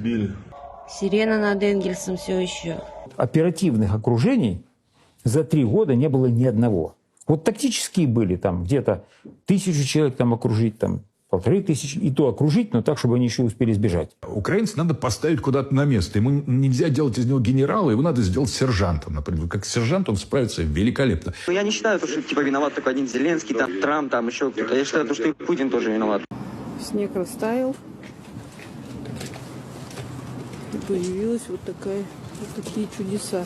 Сбили. Сирена над Энгельсом все еще. оперативных окружений за три года не было ни одного. Вот тактические были там где-то тысячу человек там окружить, там полторы тысячи, и то окружить, но так, чтобы они еще успели сбежать. Украинца надо поставить куда-то на место. Ему нельзя делать из него генерала, его надо сделать сержантом, например. Как сержант он справится великолепно. Ну, я не считаю, то, что типа виноват только один Зеленский, там, Трамп, там еще кто-то. Я считаю, то, что и Путин тоже виноват. Снег растаял. Появилась вот такая, вот такие чудеса.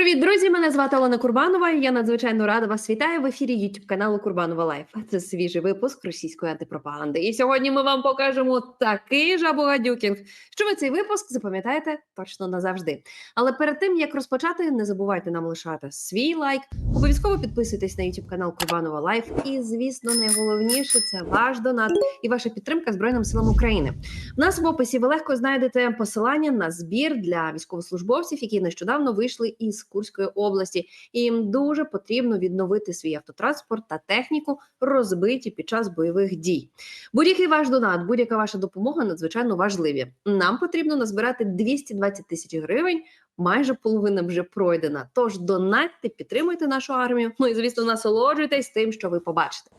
Привіт, друзі! Мене звати Олена Курбанова. і Я надзвичайно рада вас вітаю в ефірі YouTube каналу Курбанова Лайф. Це свіжий випуск російської антипропаганди. І сьогодні ми вам покажемо такий жабогадюкінг, що ви цей випуск запам'ятаєте точно назавжди. Але перед тим як розпочати, не забувайте нам лишати свій лайк. Обов'язково підписуйтесь на YouTube канал Курбанова Лайф. І звісно, найголовніше це ваш донат і ваша підтримка Збройним силам України. В нас в описі ви легко знайдете посилання на збір для військовослужбовців, які нещодавно вийшли із Курської області, і їм дуже потрібно відновити свій автотранспорт та техніку, розбиті під час бойових дій. Будь-який ваш донат, будь-яка ваша допомога надзвичайно важливі. Нам потрібно назбирати 220 тисяч гривень. Майже половина вже пройдена. Тож донатьте, підтримуйте нашу армію. Ну і звісно, насолоджуйтесь тим, що ви побачите.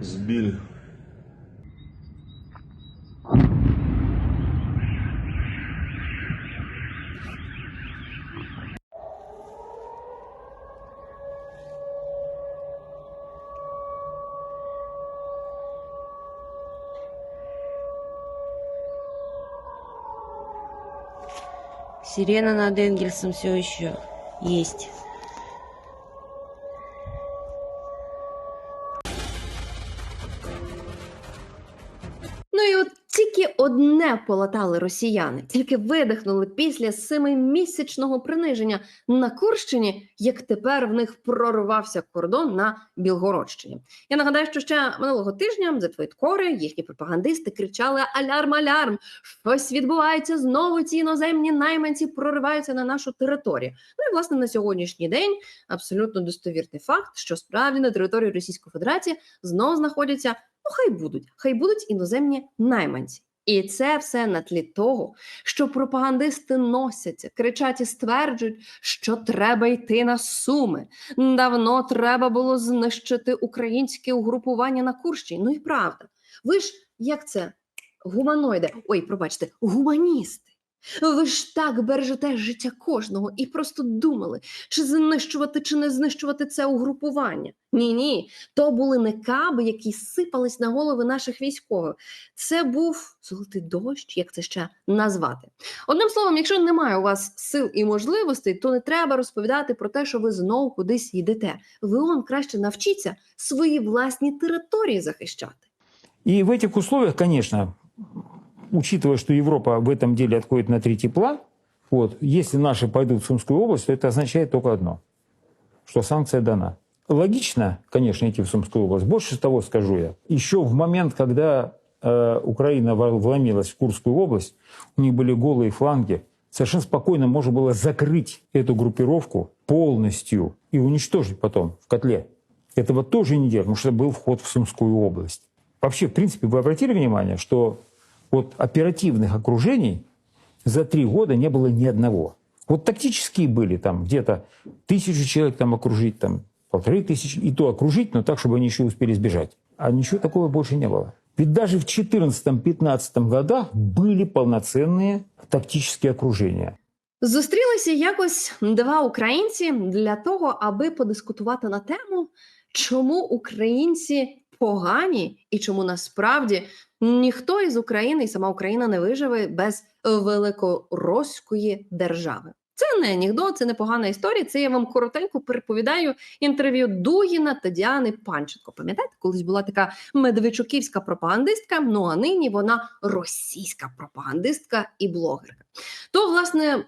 Сбили. Сирена над Энгельсом все еще есть. От тільки одне полатали росіяни, тільки видихнули після семимісячного приниження на Курщині, як тепер в них прорвався кордон на Білгородщині. Я нагадаю, що ще минулого тижня за твіткори їхні пропагандисти кричали Алярм, алярм! Щось відбувається знову. Ці іноземні найманці прориваються на нашу територію. Ну і власне на сьогоднішній день абсолютно достовірний факт, що справді на території Російської Федерації знову знаходяться Ну, хай будуть, хай будуть іноземні найманці. І це все на тлі того, що пропагандисти носяться, кричать і стверджують, що треба йти на суми. Давно треба було знищити українське угрупування на Курщині. Ну і правда. Ви ж як це? Гуманоїди, ой, пробачте, гуманісти. Ви ж так бережете життя кожного і просто думали, чи знищувати, чи не знищувати це угрупування. Ні, ні, то були не каби, які сипались на голови наших військових. Це був золотий дощ, як це ще назвати. Одним словом, якщо немає у вас сил і можливостей, то не треба розповідати про те, що ви знову кудись йдете. Ви он краще навчіться свої власні території захищати. И в этих условиях, конечно, учитывая, что Европа в этом деле отходит на третий план, вот, если наши пойдут в Сумскую область, то это означает только одно, что санкция дана. Логично, конечно, идти в Сумскую область. Больше того скажу я. Еще в момент, когда э, Украина вломилась в Курскую область, у них были голые фланги, совершенно спокойно можно было закрыть эту группировку полностью и уничтожить потом в котле. Этого тоже не делать, потому что был вход в Сумскую область. Вообще, в принципе, вы обратили внимание, что вот оперативных окружений за три года не было ни одного. Вот тактические были там где-то тысячу человек там окружить, там полторы тысячи, и то окружить, но так, чтобы они еще успели сбежать. А ничего такого больше не было. Ведь даже в 14-15 годах были полноценные тактические окружения. Зустрілися якось два українці для того, аби подискутувати на тему, чому українці погані і чому насправді ніхто із України і сама Україна не виживе без великоросської держави. Це не анекдот, це не погана історія. Це я вам коротенько переповідаю інтерв'ю Дугіна та Діани Панченко. Пам'ятаєте, колись була така медведчуківська пропагандистка, ну а нині вона російська пропагандистка і блогерка. То, власне,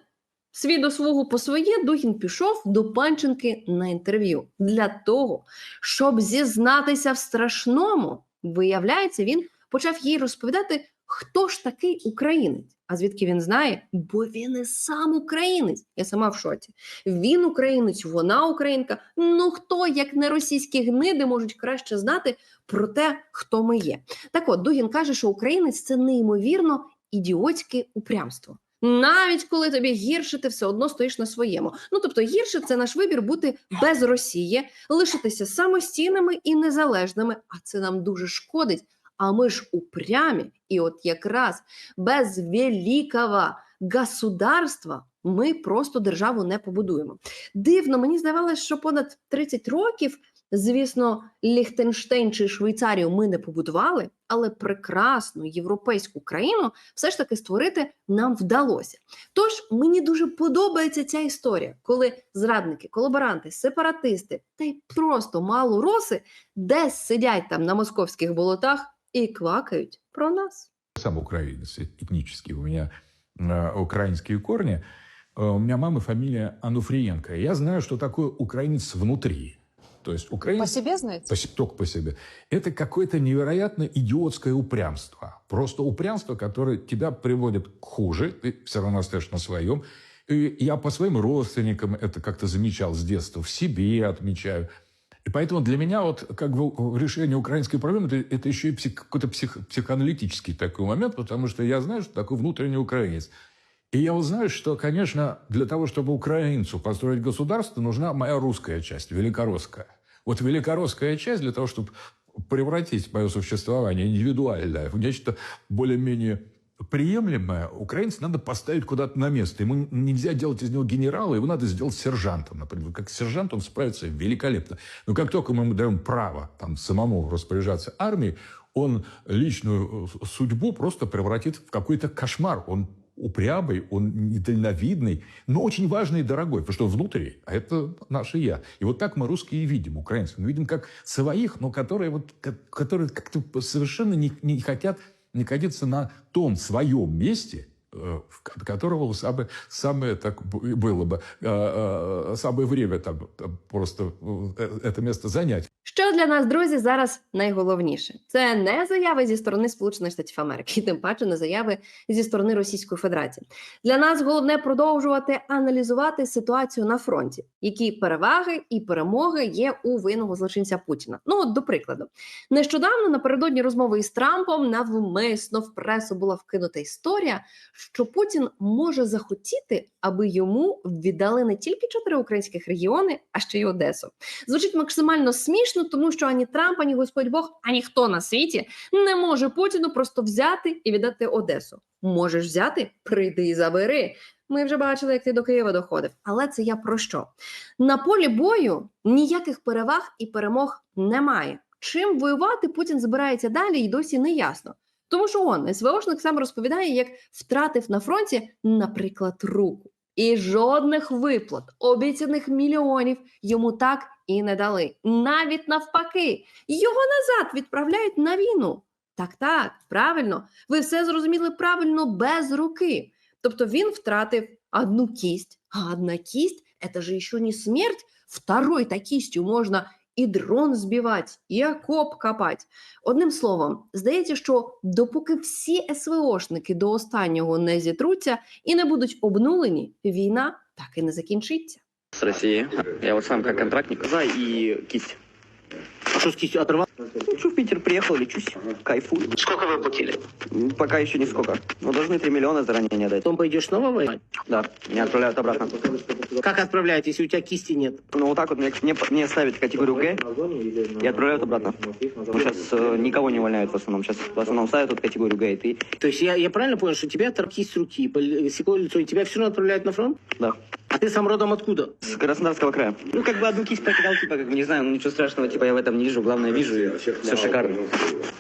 свій до свого по своє Дугін пішов до Панченки на інтерв'ю для того, щоб зізнатися в страшному. Виявляється, він почав їй розповідати, хто ж такий українець. А звідки він знає? Бо він і сам українець. Я сама в шоці. Він українець, вона українка. Ну хто, як не російські гниди, можуть краще знати про те, хто ми є. Так от Дугін каже, що українець це неймовірно ідіотське упрямство. Навіть коли тобі гірше, ти все одно стоїш на своєму. Ну тобто, гірше це наш вибір бути без Росії, лишитися самостійними і незалежними. А це нам дуже шкодить. А ми ж упрямі, і от якраз без великого государства ми просто державу не побудуємо. Дивно, мені здавалося, що понад 30 років, звісно, Ліхтенштейн чи Швейцарію ми не побудували, але прекрасну європейську країну все ж таки створити нам вдалося. Тож мені дуже подобається ця історія, коли зрадники, колаборанти, сепаратисти та й просто малороси десь сидять там на московських болотах і квакають про нас. сам украинец этнический, у меня э, украинские корни. Э, у меня мама фамилия Ануфриенко. Я знаю, что такое украинец внутри. То есть украинец... По себе знаете? По только по себе. Это какое-то невероятно идиотское упрямство. Просто упрямство, которое тебя приводит к хуже. Ты все равно остаешься на своем. И я по своим родственникам это как-то замечал с детства. В себе отмечаю. И поэтому для меня вот как бы решение украинской проблемы это, это еще и псих- какой-то псих- психоаналитический такой момент, потому что я знаю, что такое внутренний украинец. И я вот знаю, что, конечно, для того, чтобы украинцу построить государство, нужна моя русская часть, великоросская. Вот великоросская часть для того, чтобы превратить мое существование индивидуальное в нечто более-менее приемлемое, украинца надо поставить куда-то на место. Ему нельзя делать из него генерала, его надо сделать сержантом, например. Как сержант он справится великолепно. Но как только мы ему даем право там, самому распоряжаться армией, он личную э, судьбу просто превратит в какой-то кошмар. Он упрямый, он недальновидный, но очень важный и дорогой, потому что он внутри, а это наше я. И вот так мы русские видим, украинцы. Мы видим как своих, но которые, вот, ко- которые как-то совершенно не, не хотят находиться на том своем месте, э, в ко- которого самое, самое так б- было бы, э, э, самое время там, там просто э, это место занять. Що для нас, друзі, зараз найголовніше? Це не заяви зі сторони Сполучених Штатів Америки, і тим паче не заяви зі сторони Російської Федерації. Для нас головне продовжувати аналізувати ситуацію на фронті, які переваги і перемоги є у винного злочинця Путіна. Ну, от, до прикладу, нещодавно напередодні розмови із Трампом навмисно в пресу була вкинута історія, що Путін може захотіти, аби йому віддали не тільки чотири українських регіони, а ще й Одесу. Звучить максимально смішно, тому що ані Трамп, ані Господь Бог, ані хто на світі не може Путіну просто взяти і віддати Одесу. Можеш взяти, прийди і забери. Ми вже бачили, як ти до Києва доходив. Але це я про що? На полі бою ніяких переваг і перемог немає. Чим воювати Путін збирається далі, і досі не ясно. Тому що он, СВОшник сам розповідає, як втратив на фронті, наприклад, руку. І жодних виплат, обіцяних мільйонів йому так і не дали. Навіть навпаки, його назад відправляють на війну. Так, так, правильно, ви все зрозуміли правильно без руки. Тобто він втратив одну кість, а одна кість це ж ще не смерть. Второй та кістю можна і дрон збивати, і окоп копати. Одним словом, здається, що допоки всі СВОшники до останнього не зітруться і не будуть обнулені, війна так і не закінчиться. З Росії Я от сам як контрактник. За кість а що з кистью оторвал? Ну, что, в Питер приехал, лечусь, кайфую. Сколько вы платили? Пока еще не сколько. Но должны 3 миллиона заранее не отдать. Потом пойдешь снова воевать? Да, меня отправляют обратно. Как отправляют, если у тебя кисти нет? Ну, вот так вот мне, мне, мне ставят категорию Г и отправляют обратно. Ну, сейчас э, никого не увольняют в основном. Сейчас в основном ставят вот категорию Г, и ты, То есть я, я правильно понял, что тебя оторвали кисть руки, секло лицо, и тебя все равно отправляют на фронт? да. А ты сам родом откуда? С Краснодарского края. Ну, как бы одну кисть потерял, типа, как бы, не знаю, ну, ничего страшного, типа, я в этом не вижу. Главное, вижу, все шикарно.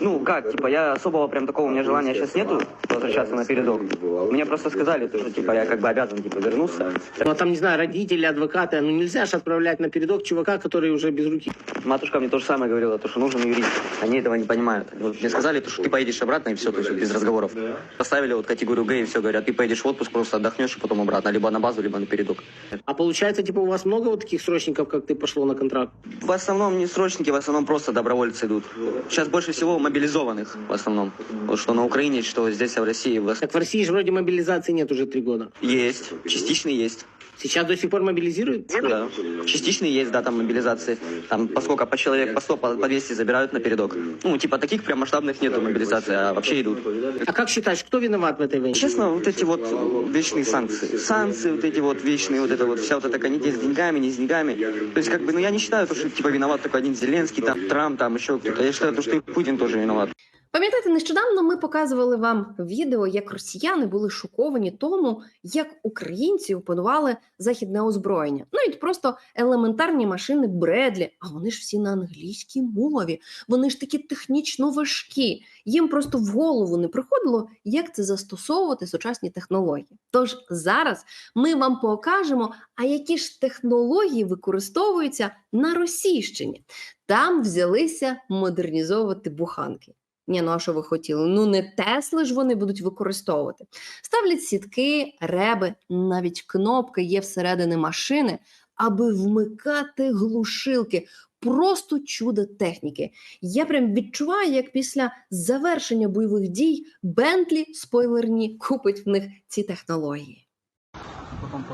Ну, как, типа, я особого прям такого у меня желания сейчас нету возвращаться на передок. Мне просто сказали, то, что, типа, я как бы обязан, типа, вернуться. Ну, а там, не знаю, родители, адвокаты, ну нельзя же отправлять на передок чувака, который уже без руки. Матушка мне то же самое говорила, то, что нужен юрист. Они этого не понимают. Вот мне сказали, то, что ты поедешь обратно, и все, то есть без разговоров. Поставили вот категорию Г, и все, говорят, ты поедешь в отпуск, просто отдохнешь, и потом обратно, либо на базу, либо на передок. А получается, типа, у вас много вот таких срочников, как ты, пошло на контракт? В основном не срочники, в основном просто добровольцы идут. Сейчас больше всего мобилизованных в основном. Вот что на Украине, что здесь, а в России. Так в России же вроде мобилизации нет уже три года. Есть, частично есть. Сейчас до сих пор мобилизируют? Да. Частично есть, да, там мобилизации. Там поскольку по человек по 100, по по 200 забирают на передок. Ну, типа таких прям масштабных нету мобилизации, а вообще идут. А как считаешь, кто виноват в этой войне? Честно, вот эти вот вечные санкции. Санкции, вот эти вот вечные, вот это вот, вся вот эта канитель с деньгами, не с деньгами. То есть, как бы, ну, я не считаю, то, что, типа, виноват только один Зеленский, там, Трамп, там, еще кто-то. Я считаю, то, что и Путин тоже виноват. Пам'ятаєте, нещодавно ми показували вам відео, як росіяни були шоковані тому, як українці опанували західне озброєння. Навіть просто елементарні машини Бредлі, а вони ж всі на англійській мові. Вони ж такі технічно важкі. Їм просто в голову не приходило, як це застосовувати сучасні технології. Тож зараз ми вам покажемо, а які ж технології використовуються на Російщині. Там взялися модернізовувати буханки. Ні, ну а що ви хотіли? Ну не Тесли ж вони будуть використовувати. Ставлять сітки, реби, навіть кнопки є всередині машини, аби вмикати глушилки. Просто чудо техніки. Я прям відчуваю, як після завершення бойових дій Бентлі спойлерні купить в них ці технології.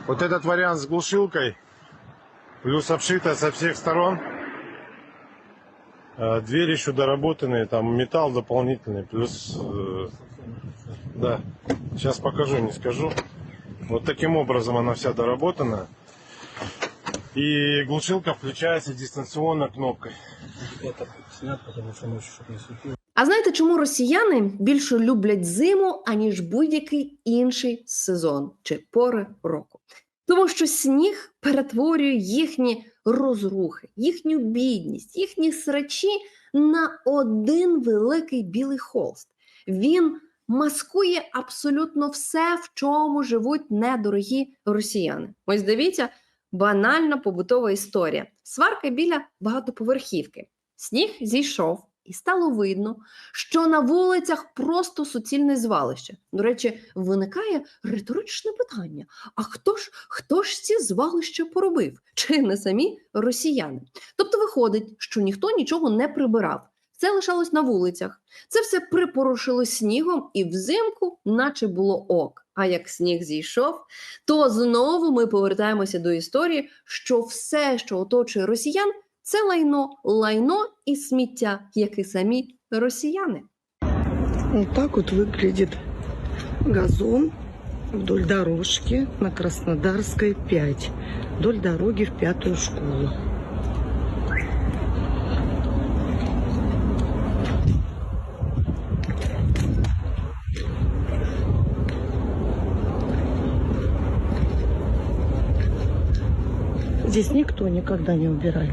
Вот этот вариант с глушилкой, плюс обшито со всех сторон. Э, Двери еще доработанные, там металл дополнительный, плюс... э, Да, сейчас покажу, не скажу. Вот таким образом она вся доработана. И глушилка включается дистанционно кнопкой. А знаєте, чому росіяни більше люблять зиму, аніж будь-який інший сезон чи пори року? Тому що сніг перетворює їхні розрухи, їхню бідність, їхні срачі на один великий білий холст. Він маскує абсолютно все, в чому живуть недорогі росіяни. Ось дивіться, банальна побутова історія. Сварка біля багатоповерхівки. Сніг зійшов, і стало видно, що на вулицях просто суцільне звалище. До речі, виникає риторичне питання: а хто ж хто ж ці звалища поробив? Чи не самі росіяни? Тобто виходить, що ніхто нічого не прибирав. Це лишалось на вулицях. Це все припорошило снігом, і взимку, наче було ок. А як сніг зійшов, то знову ми повертаємося до історії, що все, що оточує росіян, це лайно, лайно і сміття, як і самі росіяни. Вот так вот выглядит газон вдоль дорожки на Краснодарской 5. Вдоль дороги в пятую школу. Здесь никто никогда не убирает.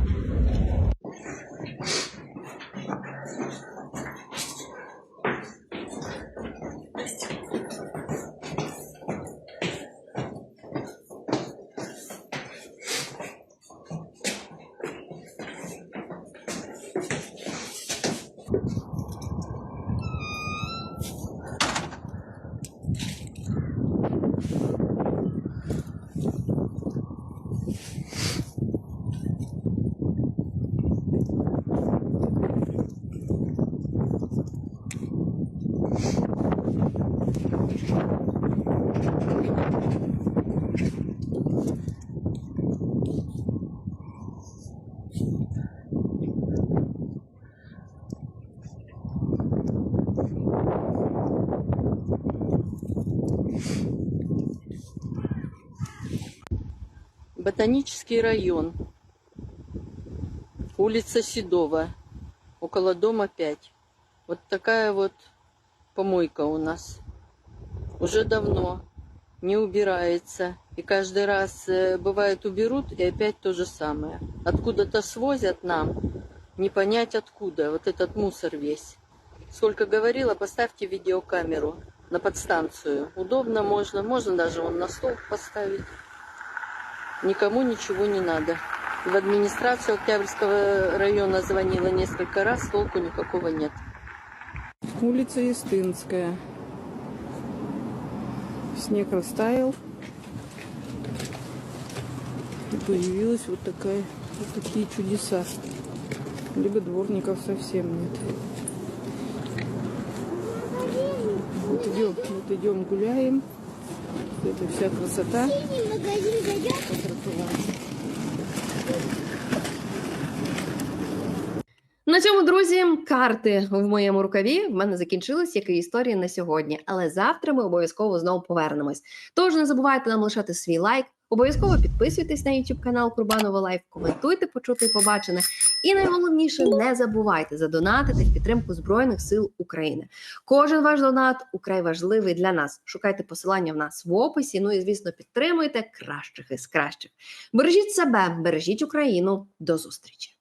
Ботанический район. Улица Седова. Около дома 5. Вот такая вот помойка у нас. Уже давно не убирается. И каждый раз, э, бывает, уберут, и опять то же самое. Откуда-то свозят нам, не понять откуда, вот этот мусор весь. Сколько говорила, поставьте видеокамеру на подстанцию. Удобно можно, можно даже вон на стол поставить. Никому ничего не надо. В администрацию Октябрьского района звонила несколько раз, толку никакого нет. Улица Естинская. Снег растаял. И появилась вот такая, вот такие чудеса. Либо дворников совсем нет. Вот идем, вот идем гуляем. Это вся красота. На цьому, друзі, карти в моєму рукаві в мене закінчились, як і історії на сьогодні. Але завтра ми обов'язково знову повернемось. Тож не забувайте нам лишати свій лайк. Обов'язково підписуйтесь на YouTube канал Курбанова Лайф, коментуйте, почути і побачене. І найголовніше, не забувайте задонатити в підтримку Збройних сил України. Кожен ваш донат украй важливий для нас. Шукайте посилання в нас в описі. Ну і звісно, підтримуйте кращих із кращих. Бережіть себе, бережіть Україну. До зустрічі!